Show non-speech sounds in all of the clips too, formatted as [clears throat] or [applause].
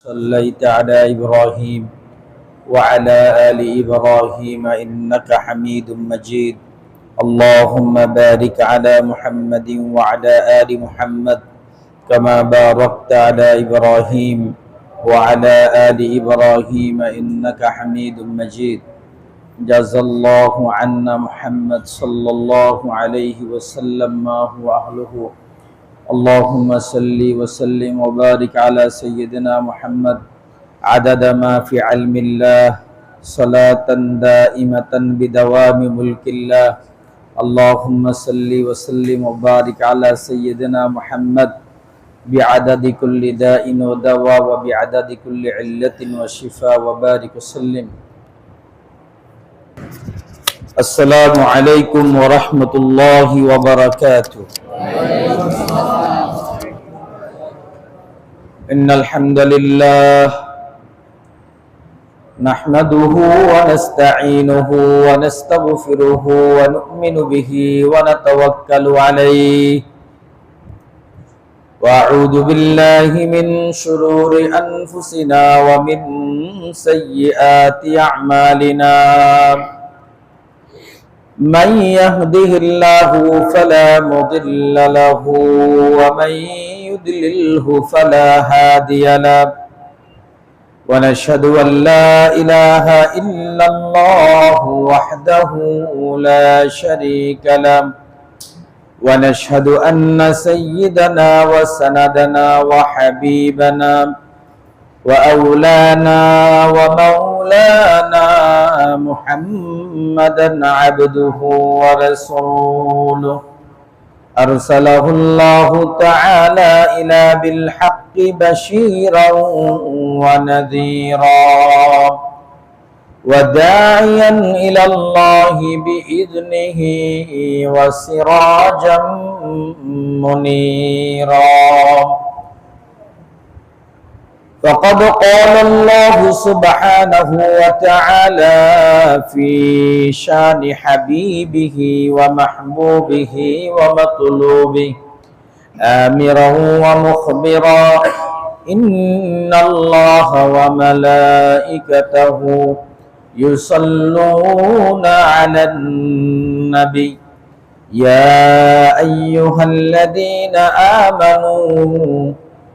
صليت على إبراهيم وعلى آل إبراهيم إنك حميد مجيد. اللهم بارك على محمد وعلى آل محمد كما باركت على إبراهيم وعلى آل إبراهيم إنك حميد مجيد. جزا الله عنا محمد صلى الله عليه وسلم ما هو أهله؟ اللهم صل وسلم وبارك على سيدنا محمد. عدد ما في علم الله صلاة دائمة بدوام ملك الله. اللهم صل وسلم وبارك على سيدنا محمد. بعدد كل داء ودواء وبعدد كل علة وشفاء وبارك وسلم. السلام عليكم ورحمة الله وبركاته. إن الحمد لله نحمده ونستعينه ونستغفره ونؤمن به ونتوكل عليه وأعوذ بالله من شرور أنفسنا ومن سيئات أعمالنا من يهده الله فلا مضل له ومن يضلله فلا هادي له ونشهد أن لا إله إلا الله وحده لا شريك له ونشهد أن سيدنا وسندنا وحبيبنا وأولانا ومولانا محمدا عبده ورسوله أرسله الله تعالى إلى بالحق بشيرا ونذيرا وداعيا إلى الله بإذنه وسراجا منيرا فقد قال الله سبحانه وتعالى في شان حبيبه ومحبوبه ومطلوبه آمرا ومخبرا إن الله وملائكته يصلون على النبي. يا أيها الذين آمنوا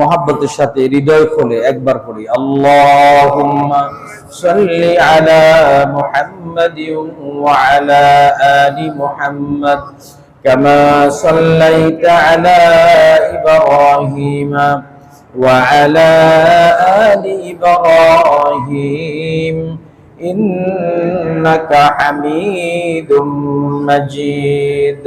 মোহাব্বতের সাথে, হৃদয় খুলে, একবার পড়ি, আল্লাহুম্মা সাল্লি আলা মুহাম্মাদ ওয়া আলা আলি মুহাম্মাদ কামা সাল্লাইতা আলা ইব্রাহিম ওয়া আলা আলি ইব্রাহিম ইন্নাকা হামিদুম মাজিদ.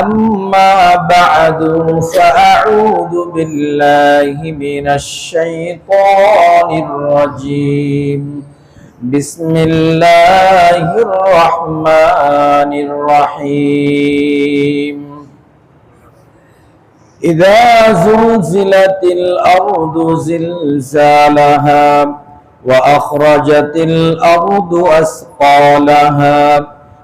أما بعد فأعوذ بالله من الشيطان الرجيم بسم الله الرحمن الرحيم إذا زلزلت الأرض زلزالها وأخرجت الأرض أثقالها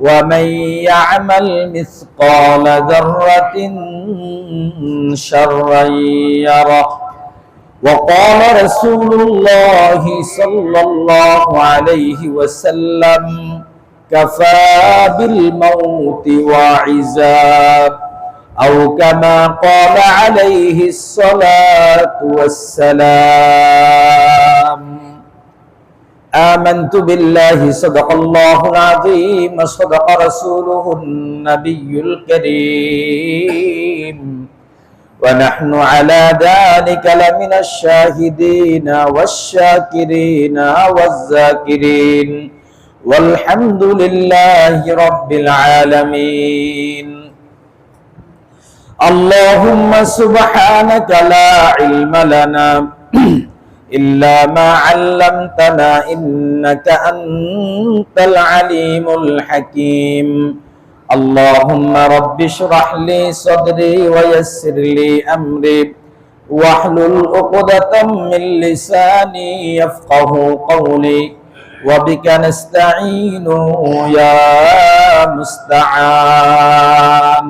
ومن يعمل مثقال ذرة شرا يره. وقال رسول الله صلى الله عليه وسلم كفى بالموت واعزا أو كما قال عليه الصلاة والسلام آمنت بالله صدق الله العظيم صدق رسوله النبي الكريم ونحن على ذلك لمن الشاهدين والشاكرين والذاكرين والحمد لله رب العالمين اللهم سبحانك لا علم لنا إلا ما علمتنا إنك أنت العليم الحكيم اللهم رب اشرح لي صدري ويسر لي أمري واحلل عقدة من لساني يفقه قولي وبك نستعين يا مستعان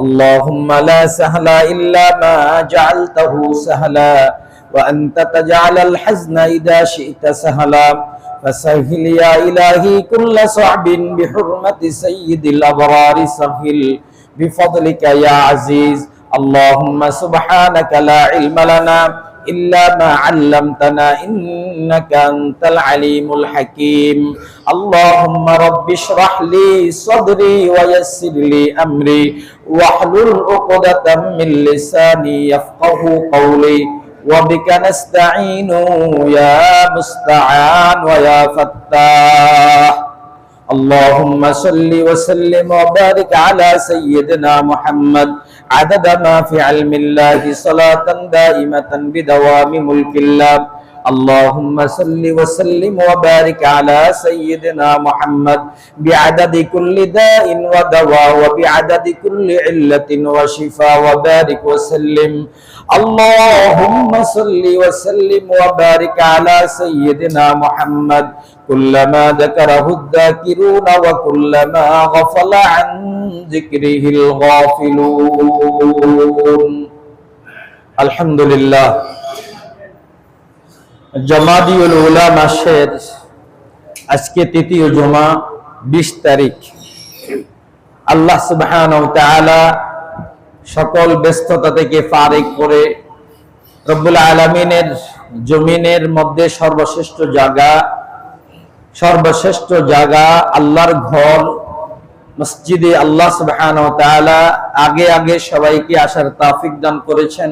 اللهم لا سهل إلا ما جعلته سهلا وأنت تجعل الحزن إذا شئت سهلا فسهل يا إلهي كل صعب بحرمة سيد الأبرار سهل بفضلك يا عزيز اللهم سبحانك لا علم لنا إلا ما علمتنا إنك أنت العليم الحكيم اللهم رب اشرح لي صدري ويسر لي أمري واحلل عقدة من لساني يفقه قولي وبك نستعين يا مستعان ويا فتاح. اللهم صل وسلم وبارك على سيدنا محمد. عدد ما في علم الله صلاة دائمة بدوام ملك الله. اللهم صل وسلم وبارك على سيدنا محمد بعدد كل داء ودواء وبعدد كل علة وشفاء وبارك وسلم اللهم صل وسلم وبارك على سيدنا محمد كلما ذكره الذاكرون وكلما غفل عن ذكره الغافلون الحمد لله জমাদিউল উলা মাসের আজকে তৃতীয় জমা, বিশ তারিখ। আল্লাহ সুবহান সকল ব্যস্ততা থেকে ফারিক করে রব্বুল আলমিনের জমিনের মধ্যে সর্বশ্রেষ্ঠ জায়গা সর্বশ্রেষ্ঠ জায়গা আল্লাহর ঘর, মসজিদে আল্লাহ সুবহান আগে আগে সবাইকে আসার তাফিক দান করেছেন।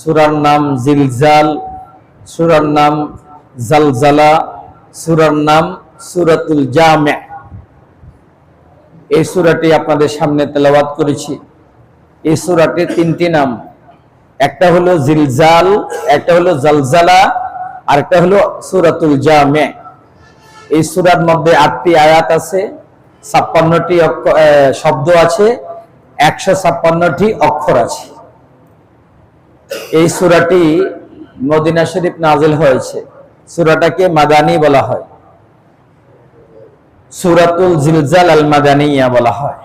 সুরার নাম জিলজাল, সুরার নাম জালজালা, সুরার নাম সুরাতুল জামে। এই সুরাটি আপনাদের সামনে তেলাবাদ করেছি। এই সুরাটির তিনটি নাম। একটা হলো জিলজাল, একটা হলো জালজালা আর একটা হলো সুরাতুল জামে। এই সুরার মধ্যে আটটি আয়াত আছে, ছাপ্পান্নটি শব্দ আছে, একশো ছাপ্পান্নটি অক্ষর আছে। এই সুরাটি মদিনা শরীফ নাজিল হয়েছে। সুরাটাকে মাদানি বলা হয়। সুরাতুল জিলজাল আল মাদানিয়া বলা হয়।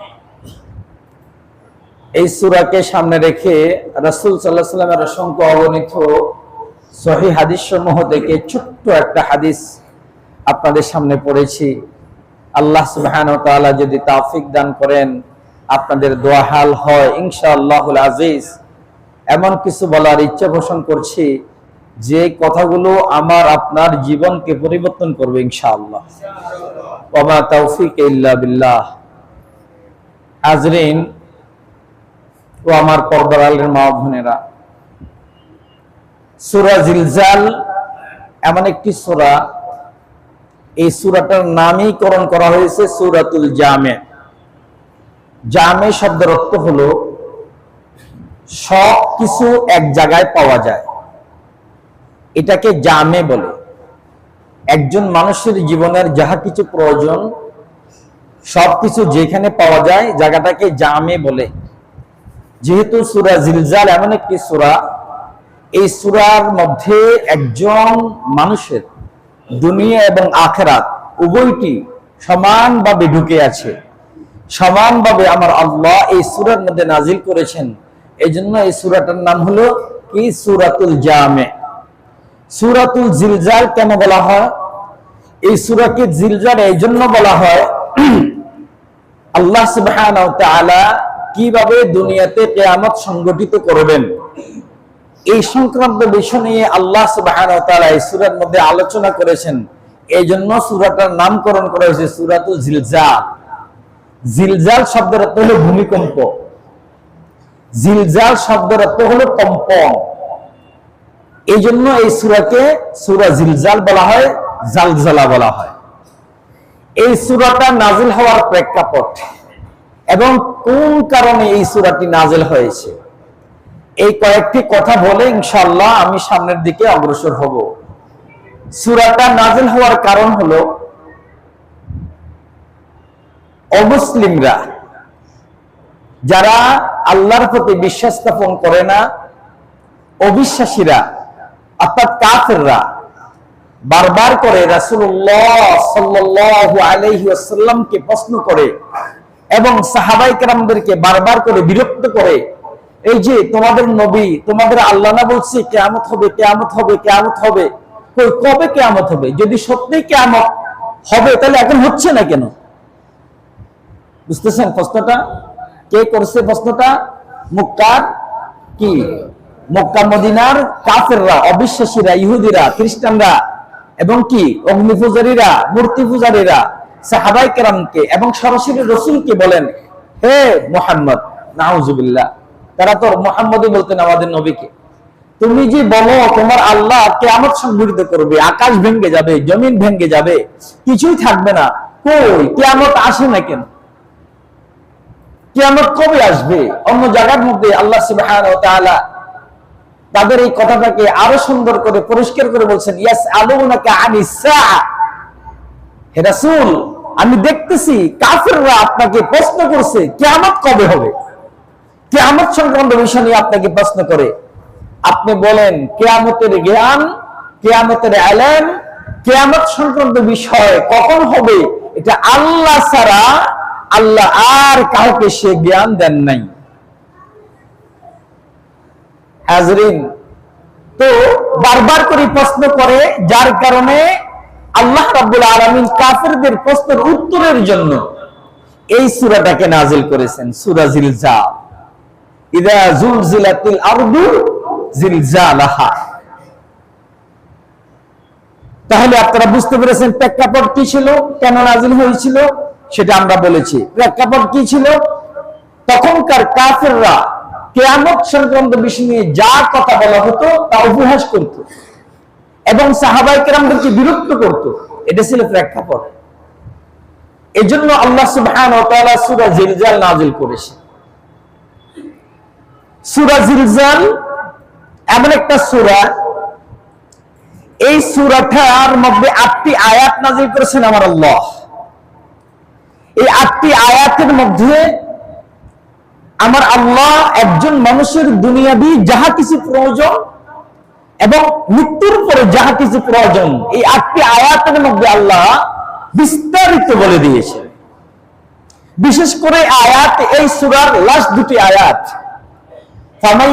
এই সুরাকে সামনে রেখে রাসুল সাল্লাহ সাল্লামের অসংখ্য অগণিত সহি হাদিস সমূহ থেকে ছোট্ট একটা হাদিস আপনাদের সামনে পড়েছি। আল্লাহ সুবহান যদি তাফিক দান করেন, আপনাদের দোয়া হাল হয়। ইনশা আল্লাহুল আজিজ। এমন কিছু বলার ইচ্ছা পোষণ করছি যে কথাগুলো আমার আপনার জীবনকে পরিবর্তন করবে, ইনশাআল্লাহ। তৌফিক আজরিন ও আমার মা বোনেরা, সুরা জিলজাল এমন একটি সুরা, এই সুরাটার নামীকরণ করা হয়েছে সুরাতুল জামে। জামে শব্দের অর্থ হলো সব কিছু এক জায়গায় পাওয়া যায়। এটাকে জামে বলে। একজন মানুষের জীবনের যাহা কিছু প্রয়োজন, সবকিছু যেখানে পাওয়া যায়, জায়গাটাকে জামে বলে। যেহেতু সুরা জিলজাল এমন একটি সুরা, এই সুরার মধ্যে একজন মানুষের দুনিয়া এবং আখেরাত উভয়টি সমানভাবে ঢুকে আছে। সমানভাবে আমার আল্লাহ এই সুরার মধ্যে নাজিল করেছেন। এই জন্য এই সুরাটার নাম হলো কি? সুরাতুল জামে। সুরাতুল জিলজাল কেন বলা হয়? এই সুরাকে জিলজাল এই জন্য বলা হয়, [clears throat] আল্লাহ তাআলা কীভাবে দুনিয়াতে কিয়ামত সংগঠিত করবেন? এই সংক্রান্ত বিষয় নিয়ে আল্লাহ ওয়া এই মধ্যে আলোচনা করেছেন। এই জন্য সূরাটার নামকরণ করা হয়েছে সূরাতুল জিলজাল। জিলজাল শব্দের অর্থ হলো ভূমিকম্প। জিলজাল শব্দের অর্থ হলো কম্পন এই জন্য এই সূরাকে সূরা জিলজাল বলা হয়, জালজালা বলা হয়। এই সূরাটা নাজিল হওয়ার প্রেক্ষাপট এবং কোন কারণে এই সূরাটি নাজিল হয়েছে? এই কয়েকটি কথা বলে ইনশাল্লাহ আমি সামনের দিকে অগ্রসর হব। সুরাটা নাজিল হওয়ার কারণ হলো, অমুসলিমরা যারা আল্লাহর প্রতি বিশ্বাস স্থাপন করে না, অবিশ্বাসীরা, অর্থাৎ কাফেররা, বারবার করে রাসূলুল্লাহ সাল্লাল্লাহু আলাইহি ওয়াসাল্লামকে প্রশ্ন করে এবং সাহাবাই কেরামদেরকে বারবার করে বিরক্ত করে, এই যে তোমাদের নবী, তোমাদের আল্লাহ না বলছে, কেয়ামত হবে কেয়ামত হবে কেয়ামত হবে। কবে কেয়ামত হবে? যদি সত্যি কেয়ামত হবে, তাহলে এখন হচ্ছে না কেন? বুঝতেছেন প্রশ্নটা? কে করছে প্রশ্নটা? মুক্কার কি? মক্কা মদিনার কাফেররা, অবিশ্বাসীরা, ইহুদিরা, খ্রিস্টানরা এবং কি? অগ্নি পূজারীরা, মূর্তি পূজারীরা, সাহাবাই কেরামকে এবং সরাসরি রসুলকে বলেন, হে মোহাম্মদ, নাউজুবিল্লাহ। তারা তো মোহাম্মদই বলতেন আমাদের নবীকে। তুমি যে বলো, তোমার আল্লাহ কেয়ামত সংঘটিত করবে, আকাশ ভেঙ্গে যাবে, জমিন ভেঙ্গে যাবে, কিছুই থাকবে না। কই? কেয়ামত আসে না কেন? কেয়ামত কবে আসবে? অন্য জায়গার মধ্যে আল্লাহ সুবহান ও তাআলা তাদের এই কথাটাকে আরও সুন্দর করে, পরিষ্কার করে বলছেন ইয়াস আলুনাকা আনিস সাআ হে রাসূল, আমি দেখতেছি কাফেররা আপনাকে প্রশ্ন করছে, কেয়ামত কবে হবে? কেয়ামত সংক্রান্ত বিষয় নিয়ে আপনাকে প্রশ্ন করে। আপনি বলেন, কেয়ামতের জ্ঞান, কেয়ামতের আলেম, কেয়ামত সংক্রান্ত বিষয় কখন হবে? এটা আল্লাহ ছাড়া আল্লাহ আর কাউকে সে জ্ঞান দেন নাই। হাজরিন, তো বারবার করে প্রশ্ন করে, যার কারণে আল্লাহ রাব্বুল আলামিন কাফেরদের প্রশ্নের উত্তরের জন্য এই সূরাটাকে নাজিল করেছেন, সূরা জিলজাল। ইদা জুলজিলাতিল আরদু জিলজালাহা। তাহলে আপনারা বুঝতে পেরেছেন প্রেক্ষাপট কি ছিল, কেন নাজিল হয়েছিল? সেটা আমরা বলেছি। প্রেক্ষাপট কি ছিল? তখনকার কাফেররা কেয়ামত সংক্রান্ত বিষয় নিয়ে যা কথা বলা হতো, তা উপহাস করত। এবং সাহাবাই কেরামদেরকে বিরক্ত করত। এটা ছিল প্রেক্ষাপট। আল্লাহ নাজিল করেছে। এমন একটা সূরা। এই সূরাটার মধ্যে আটটি আয়াত নাজিল করেছেন আমার আল্লাহ। এই আটটি আয়াতের মধ্যে আমার আল্লাহ একজন মানুষের দুনিয়াবি যাহা কিছু প্রয়োজন এবং মৃত্যুর পরে যাহা কিছু প্রয়োজন, এই আটটি আয়াতের মধ্যে আল্লাহ বিস্তারিত বলে দিয়েছে বিশেষ করে আয়াত, এই সুরার লাস্ট দুটি আয়াত। ফামাই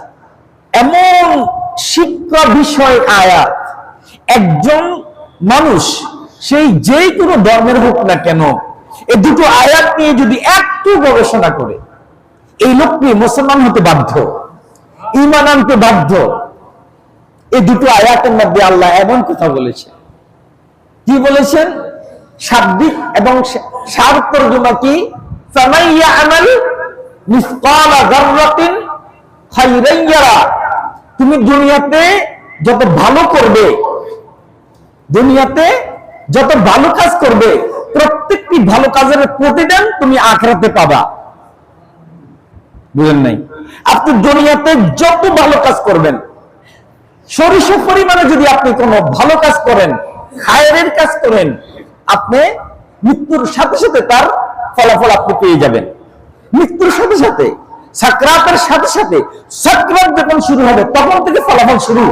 এমন শিক্ষা বিষয় আয়াত, একজন মানুষ সেই যেই কোনো ধর্মের হোক না কেন এই দুটো আয়াত নিয়ে যদি একটু গবেষণা করে, এই লোকটি মুসলমান হতে বাধ্য? ইমান আনতে বাধ্য? এই দুটো আয়াতের মধ্যে আল্লাহ এমন কথা বলেছেন কি বলেছেন? শাব্দিক এবং সার তর্জমা কি? ফামাইয়া আমাল মিসকালা যাররাতিন খাইরান ইয়ারা তুমি দুনিয়াতে যত ভালো করবে, দুনিয়াতে যত ভালো কাজ করবে, প্রত্যেকটি ভালো কাজের প্রতিদান তুমি আখরাতে পাবা। বুঝেন নাই? আপনি দুনিয়াতে যত ভালো কাজ করবেন সরিষা পরিমাণে যদি আপনি কোনো ভালো কাজ করেন, খায়ের কাজ করেন, আপনি মৃত্যুর সাথে সাথে তার ফলাফল আপনি পেয়ে যাবেন। মৃত্যুর সাথে সাথে সাকরাতের সাথে সাথে সাকরাত যখন শুরু হবে, তখন থেকে ফলাফল শুরু।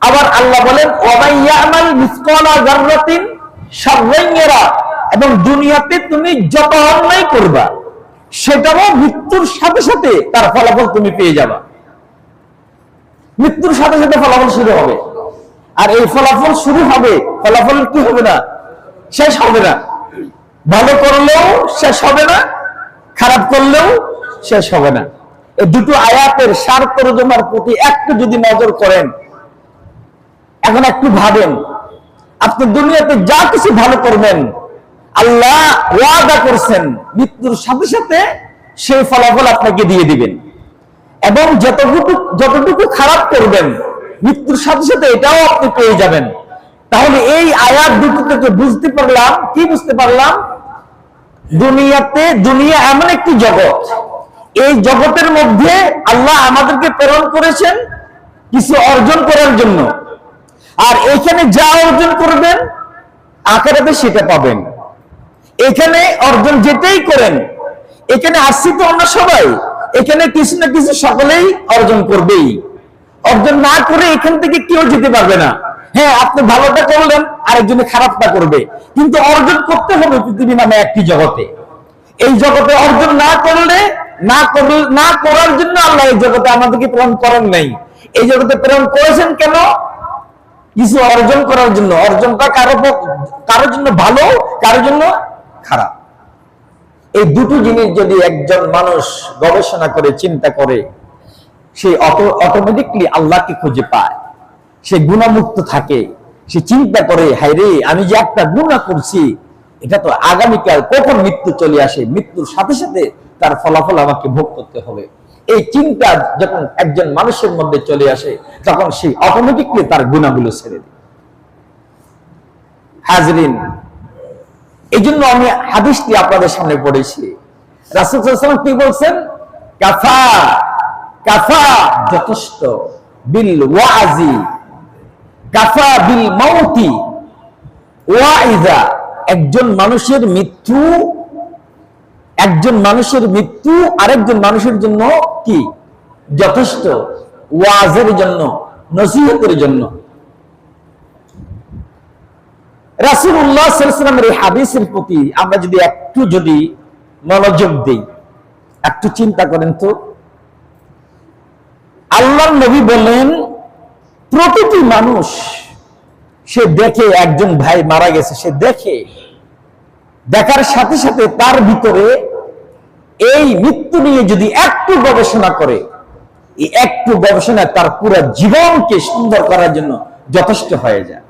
আবার আল্লাহ বলেন এবং দুনিয়াতে তুমি যত অন্যায় করবা, সেটাও মৃত্যুর সাথে সাথে তার ফলাফল তুমি পেয়ে যাবা। মৃত্যুর সাথে সাথে ফলাফল শুরু হবে। আর এই ফলাফল শুরু হবে, ফলাফল কি হবে না? শেষ হবে না। ভালো করলেও শেষ হবে না খারাপ করলেও শেষ হবে না। দুটো আয়াতের সার তরজমার প্রতি একটু যদি নজর করেন, এখন একটু ভাবেন, আপনি দুনিয়াতে যা কিছু ভালো করবেন, আল্লাহ ওয়াদা করছেন, মৃত্যুর সাথে সাথে সেই ফলাফল আপনাকে দিয়ে দিবেন। এবং যতটুকু যতটুকু খারাপ করবেন, মৃত্যুর সাথে সাথে এটাও আপনি পেয়ে যাবেন। তাহলে এই আয়াত দুটো থেকে বুঝতে পারলাম, কি বুঝতে পারলাম? দুনিয়াতে দুনিয়া এমন একটি জগৎ। এই জগতের মধ্যে আল্লাহ আমাদেরকে প্রেরণ করেছেন কিছু অর্জন করার জন্য। আর এখানে যা অর্জন করবেন আকারাতে সেটা পাবেন। এখানে অর্জন যেটাই করেন, এখানে আসছি তো আমরা সবাই, এখানে কিছু না কিছু সকলেই অর্জন করবেই। অর্জন না করে এখান থেকে কেউ যেতে পারবে না। হ্যাঁ আপনি ভালোটা করলেন, আরেকজনে খারাপটা করবে। কিন্তু অর্জন করতে হবে পৃথিবী নামে একটি জগতে। এই জগতে অর্জন না করলে না করলে না করার জন্য আল্লাহ এই জগতে আমাদেরকে প্রেরণ করেন নাই। এই জগতে প্রেরণ করেছেন কেন? কিছু অর্জন করার জন্য। অর্জনটা কারও কারোর জন্য ভালো, কারোর জন্য খারাপ। এই দুটো জিনিস যদি একজন মানুষ গবেষণা করে, চিন্তা করে, সে অটোমেটিকলি আল্লাহকে খুঁজে পায়। সে গুণামুক্ত থাকে, সে চিন্তা করে হাই রে, আমি যে একটা গুণা করছি, এটা তো আগামীকাল কখন মৃত্যু চলে আসে? মৃত্যুর সাথে সাথে তার ফলাফল আমাকে ভোগ করতে হবে। এই চিন্তা যখন একজন মানুষের মধ্যে চলে আসে, তখন সে অটোমেটিকলি তার গুণাগুলো ছেড়ে দেয়। হাজরিন এই জন্য আমি হাদিসটি আপনাদের সামনে পড়েছি। রাসুল কি বলছেন? কাফা কাফা, যথেষ্ট, বিল ওয়াজি কাফা বিল একজন মানুষের মৃত্যু, একজন মানুষের মৃত্যু আরেকজন মানুষের জন্য কি? যথেষ্ট। ওয়াজের জন্য, নসিহতের জন্য। রাসুল্লাহ এই হাদিসের প্রতি আমরা যদি একটু যদি মনোযোগ দেই, একটু চিন্তা করেন তো। আল্লাহ নবী বললেন প্রতিটি মানুষ, সে দেখে একজন ভাই মারা গেছে, সে দেখে। দেখার সাথে সাথে তার ভিতরে এই মৃত্যু নিয়ে যদি একটু গবেষণা করে একটু গবেষণা তার পুরো জীবনকে সুন্দর করার জন্য যথেষ্ট হয়ে যায়।